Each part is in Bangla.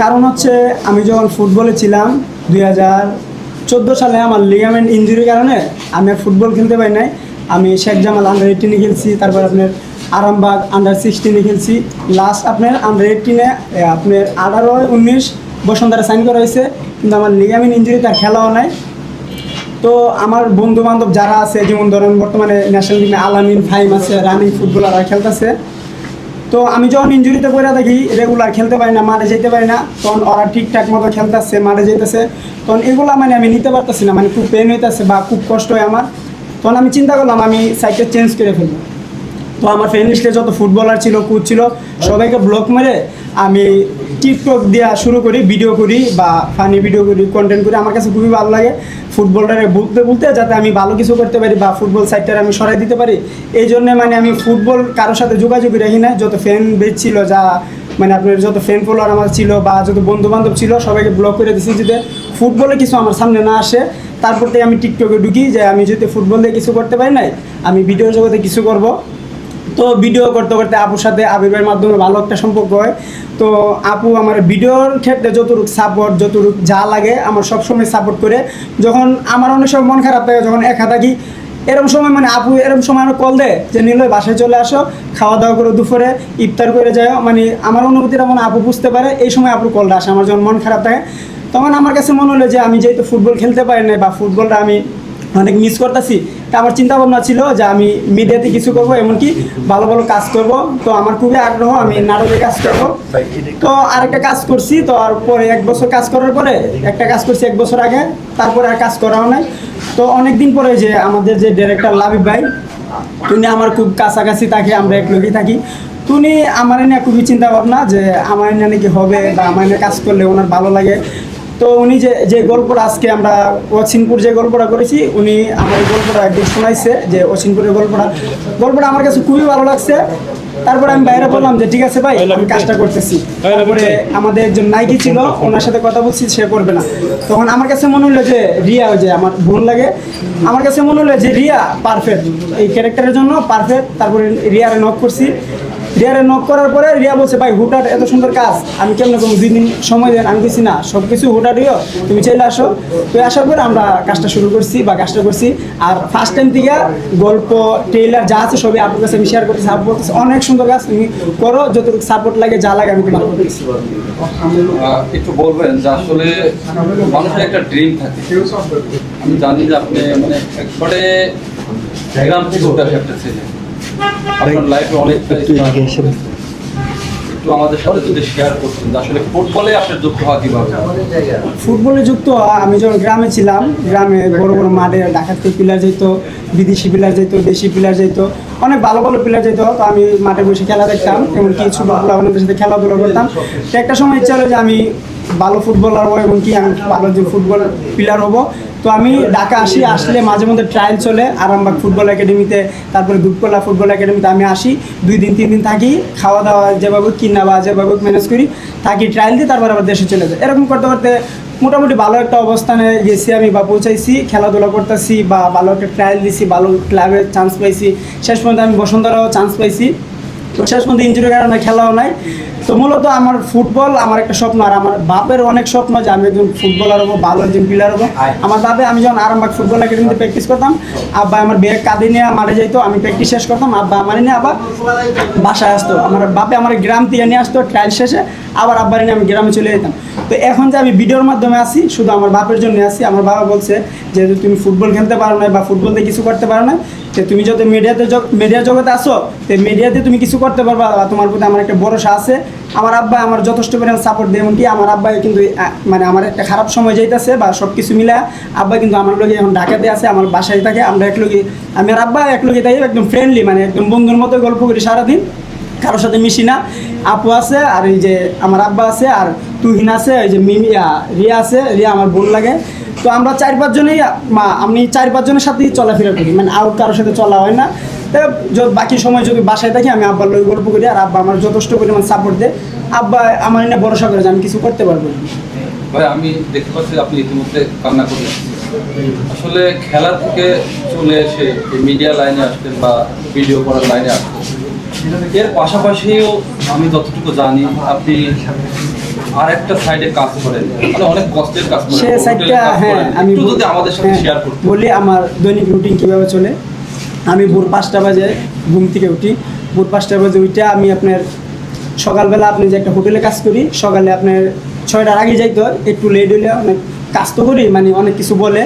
কারণ হচ্ছে আমি যখন ফুটবলে ছিলাম, দুই হাজার চোদ্দ সালে আমার লিগামেন্ট ইঞ্জুরির কারণে আমি আর ফুটবল খেলতে পারি নাই। আমি শেখ জামাল আন্ডার এইটিনে খেলছি, তারপর আপনার আরামবাগ আন্ডার সিক্সটিনে খেলছি। লাস্ট আপনার আন্ডার এইটিনে আপনার আঠারো, উনিশ বসন্তরা সাইন করা হয়েছে। কিন্তু আমার লিগামেন্ট ইঞ্জুরি তার খেলাও নাই। তো আমার বন্ধু বান্ধব যারা আছে, যেমন ধরেন বর্তমানে ন্যাশনাল টিমে আলামিন ফাইম আছে, রানিং ফুটবলাররা খেলতেছে। তো আমি যখন ইঞ্জুরিতে পড়ে থাকি রেগুলার খেলতে পারি না, মাঠে যেতে পারি না, তখন ওরা ঠিকঠাক মতো খেলতেছে, মাঠে যেতেছে। তখন এগুলা মানে আমি নিতে পারতেছি না মানে খুব পেন হইতেছে বা খুব কষ্ট হয় আমার। তখন আমি চিন্তা করলাম, আমি সাইকেল চেঞ্জ করে ফেলব। তো আমার ফ্রেন্ড লিস্টে যত ফুটবলার ছিল কোচ ছিল, সবাইকে ব্লক মেরে আমি টিকটক দেওয়া শুরু করি ভিডিও করি বা ফানি ভিডিও করি কন্টেন্ট করি। আমার কাছে খুবই ভালো লাগে। ফুটবলটারে বলতে বলতে যাতে আমি ভালো কিছু করতে পারি বা ফুটবল সাইডটারে আমি সরাই দিতে পারি। এই জন্য মানে আমি ফুটবল কারোর সাথে যোগাযোগই রাখি না। যত ফ্যান বেচ ছিল যা মানে আপনার যত ফ্যান ফলোয়ার আমার ছিল বা যত বন্ধু বান্ধব ছিল, সবাইকে ব্লক করে দিয়েছি যাতে ফুটবলে কিছু আমার সামনে না আসে। তারপর থেকে আমি টিকটকে ঢুকি যে আমি যদি ফুটবল দিয়ে কিছু করতে পারি নাই, আমি ভিডিও জগতে কিছু করব। তো ভিডিও করতে করতে আপুর সাথে আবির্ভাবের মাধ্যমে ভালো একটা সম্পর্ক হয়। তো আপু আমার ভিডিওর ক্ষেত্রে যতটুকু সাপোর্ট যতটুকু যা লাগে আমার সবসময় সাপোর্ট করে। যখন আমার অনেক সময় মন খারাপ থাকে, যখন একা থাকি এরকম সময় মানে আপু এরকম সময় আমার কল দেয় যে, নিলয়, বাসায় চলে আসো, খাওয়া দাওয়া করে দুপুরে, ইফতার করে যাও। মানে আমার অনুভূতিটা মানে আপু বুঝতে পারে, এই সময় আপুর কলটা আসে। আমার যখন মন খারাপ থাকে, তখন আমার কাছে মনে হলো যে, আমি যেহেতু ফুটবল খেলতে পারি না বা ফুটবলটা আমি অনেক মিস করতেছি। তা আমার চিন্তা ভাবনা ছিল যে আমি মিডিয়াতে কিছু করব, এমনকি ভালো ভালো কাজ করব। তো আমার খুবই আগ্রহ, আমি নাটকে কাজ করব। তো আরেকটা কাজ করছি, তো আর পরে এক বছর কাজ করার পরে, একটা কাজ করছি এক বছর আগে, তারপরে আর কাজ করাও নাই। তো অনেক দিন পরে যে আমাদের যে ডিরেক্টর লাবিব ভাই তিনি আমার খুব কাছাকাছি থাকি, আমরা এক লোকই থাকি তুমি আমার এনে খুবই চিন্তা ভাবনা যে আমার এনে নাকি হবে বা আমার এনে কাজ করলে ওনার ভালো লাগে। তো উনি যে যে গল্পটা আজকে আমরা অচিনপুর যে গল্পটা করেছি, উনি আমার এই গল্পটা একদিন শোনাইছে, যে অচিনপুরের গল্পটা। গল্পটা আমার কাছে খুবই ভালো লাগছে। তারপরে আমি বাইরে বললাম যে, ঠিক আছে ভাই, আমি কাজটা করতেছি। তারপরে আমাদের একজন নাইকি ছিল, ওনার সাথে কথা বলছি, সে করবে না। তখন আমার কাছে মনে হলো যে, রিয়া যে আমার বোন লাগে, আমার কাছে মনে হলো যে, রিয়া পারফেক্ট এই ক্যারেক্টারের জন্য পারফেক্ট তারপরে রিয়ারে নক করছি। রিয়ারে নক করার পরে রিয়া বলছে, ভাই হুটার এত সুন্দর কাজ। আমি কেমন কোনো দুই দিন সময় দেন, আমি কিছু না সব কিছু হুটার দিও তুমি চাইলে আসো। তো আসার পরে আমরা কাজটা শুরু করছি বা কাজটা করছি। আর ফার্স্ট টাইম থেকে গল্প ট্রেলার যা আছে সবই আপনার কাছে আমি শেয়ার করতেছি। আপু বলতেছে, অনেক সুন্দর কাজ তুমি করো, যতটুকু সাপোর্ট লাগে, যা লাগে, আমি তোমার করতেছি একটু বলবেন যে আসলে মানুষের একটা ড্রিম থাকে। আমি জানি যে আপনি মানে একবারে গ্রাম থেকে একটা ছেলে। আপনার লাইফে অনেক একটু আমাদের সাথে যদি শেয়ার করতেন আসলে ফুটবলে আপনার যুক্ত হওয়া কীভাবে? ফুটবলে যুক্ত আমি যখন গ্রামে ছিলাম গ্রামে বড় বড় মাঠে থেকে প্লেয়ার যেত বিদেশি প্লেয়ার যেত দেশি প্লেয়ার যেত অনেক ভালো ভালো প্লেয়ার যেত তো আমি মাঠে বসে খেলা দেখতাম এমনকি ছোটোবেলা অনেকের সাথে খেলাধুলা করতাম। তো একটা সময় ইচ্ছা হলো যে আমি ভালো ফুটবলার হব এমনকি আমি ভালো যে ফুটবল প্লেয়ার হব তো আমি ঢাকা আসি, আসলে মাঝে মধ্যে ট্রায়াল চলে, আরামবাগ ফুটবল একাডেমিতে তারপরে দুপকলা ফুটবল একাডেমিতে আমি আসি, দুই দিন, তিন দিন থাকি খাওয়া দাওয়া যেভাবে কিনা বা যেভাবে ম্যানেজ করি, থাকি ট্রায়াল দিই তারপর আবার দেশে চলে যাই। এরকম করতে করতে মোটামুটি ভালো একটা অবস্থানে গেছি আমি বা পৌঁছাইছি, খেলাধুলা করতেছি বা ভালো একটা ট্রায়াল দিছি, ভালো ক্লাবে চান্স পাইছি। শেষ পর্যন্ত আমি বসুন্ধরাও চান্স পাইছি। শেষ পর্যন্ত ইঞ্জুরির কারণে খেলাও নাই। তো মূলত আমার ফুটবল আমার একটা স্বপ্ন, আর আমার বাপের অনেক স্বপ্ন যে আমি একজন ফুটবলার হব, ভালো একজন প্লেয়ার হব। আমার বাপে, আমি যখন আরামবাগ ফুটবল একাডেমিতে প্র্যাকটিস করতাম, আব্বা আমার ব্যাগ কাঁধে নিয়ে মারে যাইতো, আমি প্র্যাকটিস শেষ করতাম, আব্বা আমার নিয়ে আবার বাসায় আসতো। আমার বাপে আমার গ্রাম থেকে নিয়ে আসতো ট্রায়াল শেষে আবার আব্বার নিয়ে আমি গ্রামে চলে যেতাম। তো এখন যে আমি ভিডিওর মাধ্যমে আসি শুধু আমার বাপের জন্য আসি আমার বাবা বলছে যে তুমি ফুটবল খেলতে পারো না বা ফুটবল দিয়ে কিছু করতে পারো না যে তুমি যত মিডিয়াতে মিডিয়া জগতে আসো তো মিডিয়াতে তুমি কিছু করতে পারবা। তোমার প্রতি আমার একটা ভরসা আছে। আমার আব্বা আমার যথেষ্ট পরিমাণ সাপোর্ট দেয় এমনকি আমার আব্বা কিন্তু মানে আমার একটা খারাপ সময় যাইতেছে বা সব কিছু মিলা আব্বা কিন্তু আমার লোকে এখন ঢাকাতে আছে আমার বাসায় থাকে আমরা এক লোকে আমি আর আব্বা এক থাকি একদম ফ্রেন্ডলি মানে একদম বন্ধুর মতো গল্প করি সারাদিন কারোর সাথে মিশি না। আপু আছে আর এই যে আমার আব্বা আছে আর তুহিন আছে এই যে মিমি আহ, রিয়া আছে রিয়া আমার বোন লাগে। তো আমরা চার পাঁচজনেই মা, আমি চার পাঁচজনের সাথেই চলাফেরা করি। মানে আর কারোর সাথে চলা হয় না। বাকি সময় যদি বাসায় থাকি, আমি আব্বার লোক গল্প করি, আর আব্বা আমার যথেষ্ট পরিমাণ সাপোর্ট দেয়। আব্বা আমার এনে ভরসা করে যে আমি কিছু করতে পারব। ভাই, আমি দেখতে পাচ্ছি আপনি ইতিমধ্যে কান্না করে আসলে খেলা থেকে চলে এসে মিডিয়া লাইনে আসতেন বা ভিডিও করার লাইনে আসতেন, এর পাশাপাশিও আমি যতটুকু জানি, আপনি আর একটা সাইডে কাজ করেন মানে অনেক কষ্টের কাজ করেন সে সাইডটা হ্যাঁ আমি যদি আমাদের সাথে হ্যাঁ, শেয়ার করতে। বলি আমার দৈনিক রুটিন কীভাবে চলে? আমি ভোর পাঁচটা বাজে ঘুম থেকে উঠি। ভোর পাঁচটা বাজে উঠে আমি আপনার সকালবেলা আপনি যে একটা হোটেলে কাজ করি সকালে আপনার ছয়টার আগে যাইতে হয় একটু লেট হলে অনেক কাজ তো করি মানে অনেক কিছু বলে।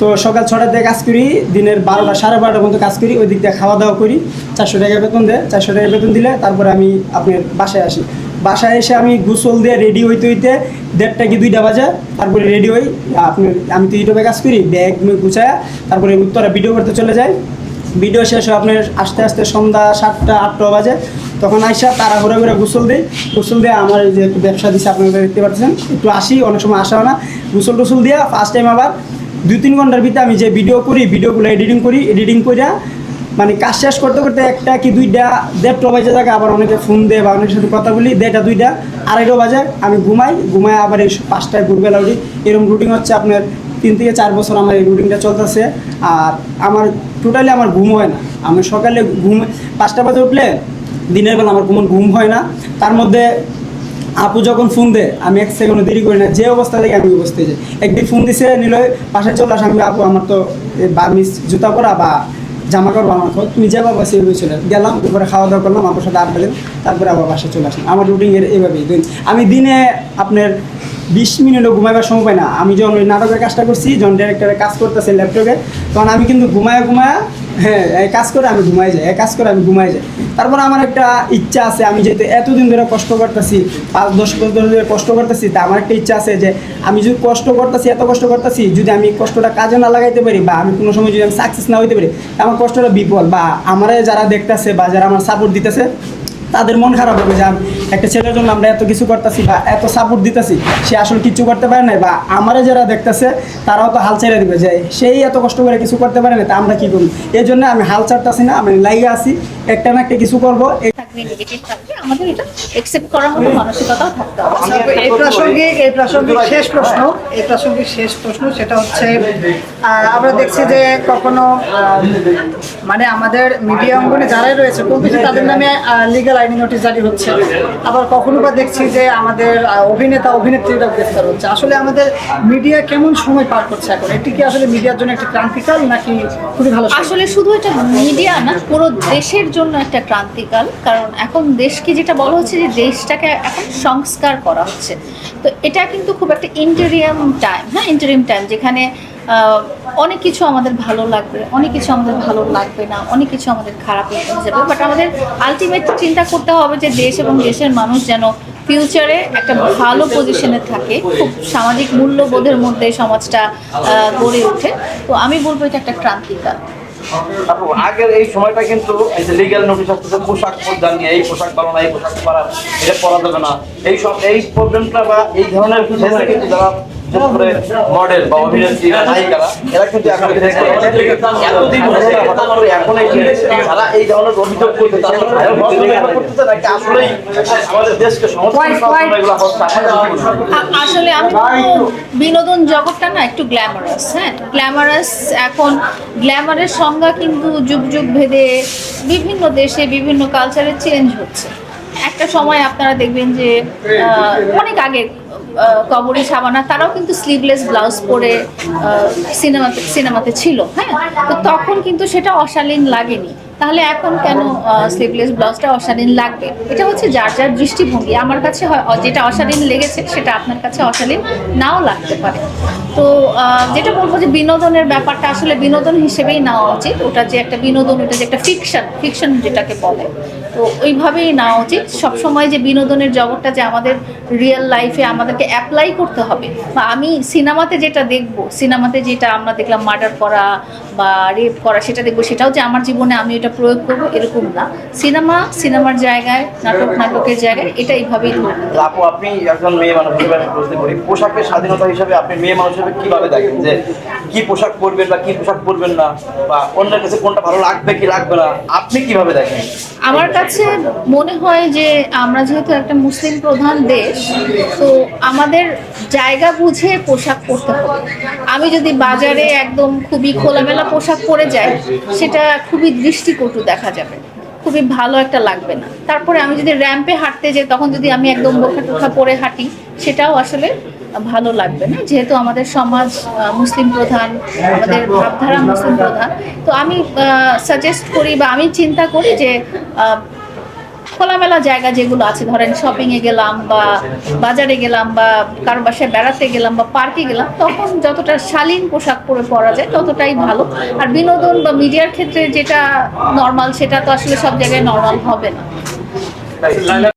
তো সকাল ছটার দিকে কাজ করি দিনের বারোটা সাড়ে বারোটা মতো কাজ করি ওই দিক দিয়ে খাওয়া দাওয়া করি। চারশো টাকা বেতন দেয় চারশো টাকা বেতন দিলে তারপরে আমি আপনার বাসায় আসি। বাসায় এসে আমি গোসল দিয়ে রেডি হইতে হইতে দেড়টা কি দুইটা বাজে, তারপরে রেডি হই, আপনি, আমি তো ইউটিউবে কাজ করি ব্যাগ গুছায়, তারপরে উত্তরা ভিডিও করতে চলে যাই। ভিডিও শেষ হয় আপনার আস্তে আস্তে সন্ধ্যা সাতটা, আটটা বাজে, তখন আইসা তারা ঘুরে ঘুরে গোসল দিই। গোসল দিয়ে আমার যে একটু ব্যবসা দিচ্ছে আপনারা দেখতে পাচ্ছেন, একটু আসি, অনেক সময় আসা হয় না। গোসল টোসল দিয়া ফার্স্ট টাইম আবার দুই তিন ঘণ্টার ভিতরে আমি যে ভিডিও করি ভিডিওগুলো এডিটিং করি এডিটিং করিয়া মানে কাজ শেষ করতে করতে একটা কি দুইটা দেড়টা বাজে থাকে আবার অনেকে ফোন দেয় বা অনেকের সাথে কথা বলি, দেড়টা, দুইটা, আড়াইটা বাজে, আমি ঘুমাই ঘুমাই আবার এই পাঁচটায় ভোরবেলা উঠি। এরকম রুটিন হচ্ছে আপনার তিন থেকে চার বছর আমার এই রুটিনটা চলতেছে। আর আমার টোটালি আমার ঘুম হয় না। আমি সকালে ঘুম, পাঁচটা বাজে উঠলে দিনের বেলা আমার ঘুম ঘুম হয় না। তার মধ্যে আপু যখন ফোন দেয়, আমি এক সেকেন্ড দেরি করি না, যে অবস্থা থেকে আমি অবস্থায় যাই একদিন ফোন দিছে নিল পাশে চলে আসে, আমি, আপু, আমার তো এই বার্মিস জুতা পরা বা জামা কাপড় আমার খোঁজ তুমি যাবা বাসে এইভাবে চলে গেলাম তারপরে খাওয়া দাওয়া করলাম, আমার সাথে আড্ডা দিলাম, তারপরে আবার বাসায় চলে আসলাম। আমার রুটিন এভাবেই। দিন আমি দিনে আপনার বিশ মিনিটও ঘুমাইবার সময় পাই না। আমি যখন ওই নাটকের কাজটা করছি, যখন ডাইরেক্টরের কাজ করতেছে ল্যাপটপে, তখন আমি কিন্তু ঘুমায় ঘুমায় হ্যাঁ এক কাজ করে আমি ঘুমাই যাই, এক কাজ করে আমি ঘুমাই যাই। তারপর আমার একটা ইচ্ছা আছে, আমি যেহেতু এতদিন ধরে কষ্ট করতেছি, পাঁচ, দশ বছর ধরে কষ্ট করতেছি, তা আমার একটা ইচ্ছা আছে যে আমি যদি কষ্ট করতেছি, এত কষ্ট করতেছি, যদি আমি কষ্টটা কাজে না লাগাইতে পারি বা আমি কোনো সময় যদি আমি সাকসেস না হইতে পারি আমার কষ্টটা বিফল বা আমারে যারা দেখতেছে বা যারা আমার সাপোর্ট দিতেছে তাদের মন খারাপ হবে যে একটা ছেলের জন্য আমরা এত কিছু করতেছি বা এত সাপোর্ট দিতেছি সে আসলে কিছু করতে পারে না বা আমারে যারা দেখতেছে তারাও তো হাল ছেড়ে দিবে যে সেই এত কষ্ট করে কিছু করতে পারে না তা আমরা কি করব? এই জন্য আমি হাল ছাড়তেছি না আমি লাইগে আছি একটা না একটা কিছু করব। আমাদের এটা একসেপ্ট করার মতো মানসিকতাও থাকতে হবে। এই প্রাসঙ্গিক এই প্রাসঙ্গিক শেষ প্রশ্ন এই প্রাসঙ্গিক শেষ প্রশ্ন সেটা হচ্ছে আমরা দেখছি যে কখনো আহ, মানে আমাদের মিডিয়া অঙ্গনে যারাই রয়েছে খুব বেশি তাদের নামে লিগাল আইনি নোটিশ জারি হচ্ছে। আবার কখনো বা দেখছি যে আমাদের অভিনেতা, অভিনেত্রীরা গ্রেফতার হচ্ছে। আসলে আমাদের মিডিয়া কেমন সময় পার করছে এখন? এটি কি আসলে মিডিয়ার জন্য একটা ক্রান্তিকাল নাকি খুবই ভালো আসলে শুধু এটা মিডিয়া না, পুরো দেশের জন্য একটা ক্রান্তিকাল। কারণ এখন দেশকে যেটা বলা হচ্ছে যে দেশটাকে এখন সংস্কার করা হচ্ছে। তো এটা কিন্তু খুব একটা ইন্টারিয়াম টাইম হ্যাঁ ইন্টারিয়াম টাইম যেখানে অনেক কিছু আমাদের ভালো লাগবে অনেক কিছু আমাদের ভালো লাগবে না অনেক কিছু আমাদের খারাপ হয়ে যাবে বাট আমাদের আলটিমেট চিন্তা করতে হবে যে দেশ এবং দেশের মানুষ যেন ফিউচারে একটা ভালো পজিশনে থাকে খুব সামাজিক মূল্যবোধের মধ্যে সমাজটা গড়ে ওঠে। তো আমি বলব এটা একটা ক্রান্তিকাল আগের এই সময়টা কিন্তু এই যে লিগ্যাল নোটিশ আসতেছে পোশাক পরিধান নিয়ে এই পোশাক পালো না এই পোশাক পরা এটা পরা যাবে না। এই সব এই প্রবলেমটা বা এই ধরনের কিন্তু যারা বিশেষ করে মডেল বা অভিনেত্রী নায়িকারা এরা কিন্তু এখন এতদিন হঠাৎ করে এখন এই এই ধরনের অভিযোগ করতে তারা করতেছে নাকি আসলেই আমাদের দেশকে আসলে আমি বিনোদন জগৎটা না একটু গ্ল্যামারাস হ্যাঁ? গ্ল্যামারাস এখন গ্ল্যামারের সংজ্ঞা কিন্তু যুগ যুগ ভেদে বিভিন্ন দেশে বিভিন্ন কালচারে চেঞ্জ হচ্ছে। একটা সময় আপনারা দেখবেন যে অনেক আগে কবরী সাবানা তারাও কিন্তু স্লিভলেস ব্লাউজ পরে সিনেমাতে সিনেমাতে ছিল হ্যাঁ? তো তখন কিন্তু সেটা অশালীন লাগেনি। তাহলে এখন কেন স্লিভলেস ব্লাউজটা অশালীন লাগবে? এটা হচ্ছে যার যার দৃষ্টিভঙ্গি। আমার কাছে যেটা অশালীন লেগেছে, সেটা আপনার কাছে অশালীন নাও লাগতে পারে। তো যেটা বলব যে বিনোদনের ব্যাপারটা আসলে বিনোদন হিসেবেই নেওয়া উচিত। ওটা যে একটা বিনোদন, ওটা যে একটা ফিকশন ফিকশন যেটাকে বলে। তো ওইভাবেই নেওয়া উচিত। সবসময় যে বিনোদনের জগৎটা যে আমাদের রিয়েল লাইফে আমাদেরকে অ্যাপ্লাই করতে হবে, বা আমি সিনেমাতে যেটা দেখব, সিনেমাতে যেটা আমরা দেখলাম মার্ডার করা বা রেপ করা সেটা দেখব, সেটাও যে আমার জীবনে আমি এটা প্রয়োগ করব, এরকম না। সিনেমা, সিনেমার জায়গায়, নাটক, নাটকের জায়গায় এটা এইভাবেই আপনি একজন মেয়ে মানুষ পোশাকের স্বাধীনতা হিসেবে আপনি মেয়ে মানুষ হিসেবে কীভাবে দেখেন যে কি পোশাক পরবেন বা কি পোশাক পরবেন না? বা অন্যের কাছে কোনটা ভালো লাগবে, কি লাগবে না? আপনি কীভাবে দেখেন? আমার কাছে মনে হয় যে আমরা যেহেতু একটা মুসলিম প্রধান দেশ, তো আমাদের জায়গা বুঝে পোশাক পরতে হবে। আমি যদি বাজারে একদম খুবই খোলামেলা পোশাক পরে যাই, সেটা খুবই দৃষ্টিকটু দেখা যাবে। খুবই ভালো একটা লাগবে না। তারপরে আমি যদি র্যাম্পে হাঁটতে যাই, তখন যদি আমি একদম বোখা টোখা পরে হাঁটি, সেটাও আসলে ভালো লাগবে না। যেহেতু আমাদের সমাজ মুসলিম প্রধান, আমাদের ভাবধারা মুসলিম প্রধান, তো আমি সাজেস্ট করি বা আমি চিন্তা করি যে খোলামেলা জায়গা যেগুলো আছে, ধরেন শপিংয়ে গেলাম বা বাজারে গেলাম বা কারও বাসায় বেড়াতে গেলাম বা পার্কে গেলাম, তখন যতটা শালীন পোশাক পরে পরা যায়, ততটাই ভালো। আর বিনোদন বা মিডিয়ার ক্ষেত্রে যেটা নর্মাল সেটা তো আসলে সব জায়গায় নর্মাল হবে না।